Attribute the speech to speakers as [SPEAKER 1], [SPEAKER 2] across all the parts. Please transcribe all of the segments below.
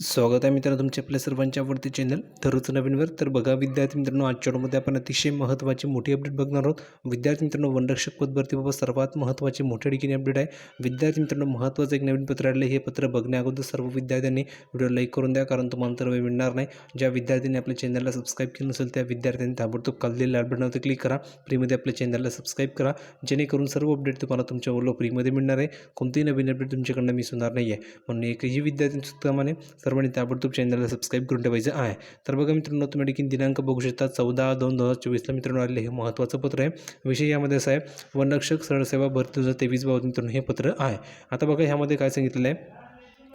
[SPEAKER 1] स्वागत आहे मित्रांनो तुमच्या आपल्या सर्वांच्या आवडते चॅनल दररोज नवीनवर तर बघा विद्यार्थी मित्रांनो आजच्या व्हिडिओमध्ये आपण अतिशय महत्त्वाची मोठी अपडेट बघणार आहोत. विद्यार्थी मित्रांनो वनरक्षक पद भरतीबाबत सर्वात महत्त्वाची मोठ्या ठिकाणी अपडेट आहे. विद्यार्थी मित्रांनो महत्त्वाचं एक नवीन पत्र आलं हे पत्र बघण्याअगोदर सर्व विद्यार्थ्यांनी व्हिडिओ लाईक करून द्या कारण तुम्हाला तर वेळ मिळणार नाही. ज्या विद्यार्थ्यांनी आपल्या चॅनलला सबस्क्राईब केलं नसेल त्या विद्यार्थ्यांनी ताबडतोब खाल्लेल्या दिलेल्या बटनावर क्लिक करा. फ्रीमध्ये आपल्या चॅनलला सबस्क्राईब करा. जेणेकरून सर्व अपडेट तुम्हाला तुमच्या ओलो फ्रीमध्ये मिळणार आहे. कोणतीही नवीन अपडेट तुमच्याकडनं मिस होणार नाही आहे म्हणून एकही विद्यार्थ्यांप्रमाणे सर्वांनी ताबडतोब चॅनलला सबस्क्राईब करून ठेवायचं आहे. तर बघा मित्रांनो तुम्ही देखील दिनांक बघू शकता चौदा दोन दोन हजार चोवीसला मित्रांनो आलेलं हे महत्त्वाचं पत्र आहे. विषय यामध्ये असं आहे वनरक्षक सरसेवा भरती दोन हजार तेवीस बाबत मित्रांनो हे पत्र आहे. आता बघा ह्यामध्ये काय सांगितलेलं आहे.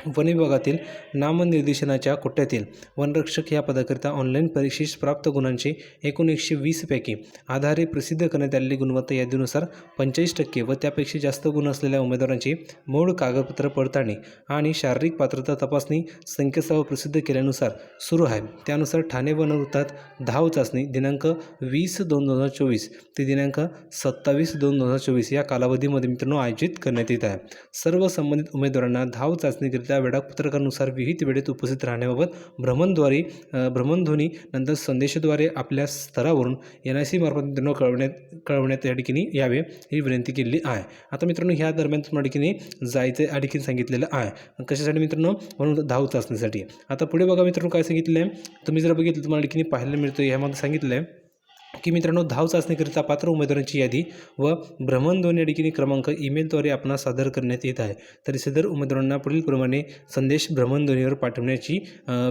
[SPEAKER 1] वन विभागातील नामनिर्देशनाच्या कोट्यातील वनरक्षक ह्या पदाकरिता ऑनलाईन परीक्षेस प्राप्त गुणांची एकूण एकशे वीसपैकी आधारे प्रसिद्ध करण्यात आलेली गुणवत्ता यादीनुसार पंचेचाळीस टक्के व त्यापेक्षा जास्त गुण असलेल्या उमेदवारांची मूळ कागदपत्र पडताळणी आणि शारीरिक पात्रता तपासणी संकेतस्थळावर प्रसिद्ध केल्यानुसार सुरू आहे. त्यानुसार ठाणे वनवृत्तात धाव चाचणी दिनांक वीस दोन दोन हजार चोवीस ते दिनांक सत्तावीस दोन दोन हजार चोवीस या कालावधीमध्ये मित्रांनो आयोजित करण्यात येत आहे. सर्व संबंधित उमेदवारांना धाव चाचणीकरिता त्या वेळापत्रकानुसार विहित वेळेत उपस्थित राहण्याबाबत भ्रमणद्वारे भ्रमणध्वनी नंतर संदेशाद्वारे आपल्या स्तरावरून एन आय सी मार्फत मित्रांनो कळवण्यात कळवण्यात या ठिकाणी यावे ही विनंती केलेली आहे. आता मित्रांनो ह्या दरम्यान तुम्हाला ठिकाणी जायचं या ठिकाणी सांगितलेलं आहे. कशासाठी मित्रांनो? म्हणून धाव चाचणीसाठी आता पुढे बघा मित्रांनो काय सांगितलं आहे? तुम्ही जर बघितलं तुम्हाला ठिकाणी पाहायला मिळतं ह्यामध्ये सांगितलं आहे की मित्रांनो धाव चाचणीकरिता पात्र उमेदवारांची यादी व भ्रमणध्वनी या ठिकाणी क्रमांक ईमेलद्वारे आपण सादर करण्यात येत आहे. तरी सदर उमेदवारांना पुढीलप्रमाणे संदेश भ्रमणध्वनीवर पाठवण्याची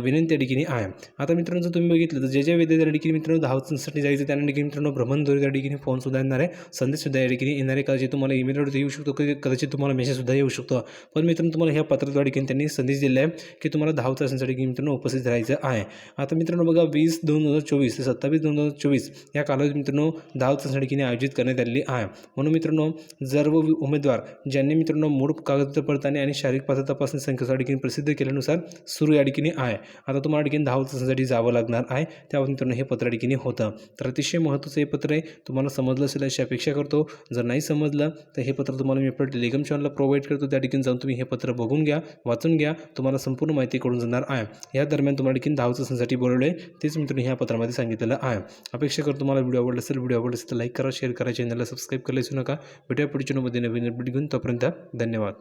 [SPEAKER 1] विनंती या ठिकाणी आहे. आता मित्रांनो जर तुम्ही बघितलं तर जे जे विद्यार्थी या ठिकाणी मित्रांनो धावसाठी जायचं त्यांना ठिकाणी मित्रांनो भ्रमणध्वनी त्या ठिकाणी फोनसुद्धा येणार आहे. संदेशसुद्धा या ठिकाणी येणार आहे. कदाचित तुम्हाला ईमेलवर येऊ शकतो कदाचित तुम्हाला मेसेजसुद्धा येऊ शकतो. पण मित्रांनो तुम्हाला ह्या पत्राद्वारे ठिकाणी त्यांनी संदेश दिला आहे की तुम्हाला धाव चाचणीसाठी मित्रांनो उपस्थित राहायचं आहे. आता मित्रांनो बघा वीस दोन हजार चोवीस ते सत्तावीस दोन हजार चोवीस या कालावधीत मित्रांनो धाव चाचणी किने आयोजित करण्यात आलेली आहे. म्हणून मित्रांनो सर्व उमेदवार ज्यांनी मित्रांनो मूळ कागदपत्र पडताळणी आणि शारीरिक पात्रता तपासणी संख्येसाठी ठिकाणी प्रसिद्ध केल्यानुसार सुरू या ठिकाणी आहे. आता तुम्हाला ठिकाणी धाव चाचणीसाठी जावं लागणार आहे. त्यावर मित्रांनो हे पत्र ठिकाणी होतं. तर अतिशय महत्त्वाचं हे पत्र आहे. तुम्हाला समजलं असेल अशी अपेक्षा करतो. जर नाही समजलं तर हे पत्र तुम्हाला मी आपल्या टेलिग्राम चॅनलला प्रोव्हाइड करतो. त्या ठिकाणी जाऊन तुम्ही हे पत्र बघून घ्या वाचून घ्या. तुम्हाला संपूर्ण माहिती कळून जाणार आहे. या दरम्यान तुम्हाला ठिकाणी धाव चाचणीसाठी बोलवलं आहे तेच मित्रांनो ह्या पत्रामध्ये सांगितलेलं आहे. अपेक्षा करतो तुम्हाला व्हिडिओ आवडला असेल व्हिडिओ आवडला असेल तर लाईक करा शेअर करा चॅनलला सबस्क्राईब करायला विसरू नका. भेटूया पुढच्या मध्ये नवीन अपडेट घेऊन तोपर्यंत धन्यवाद.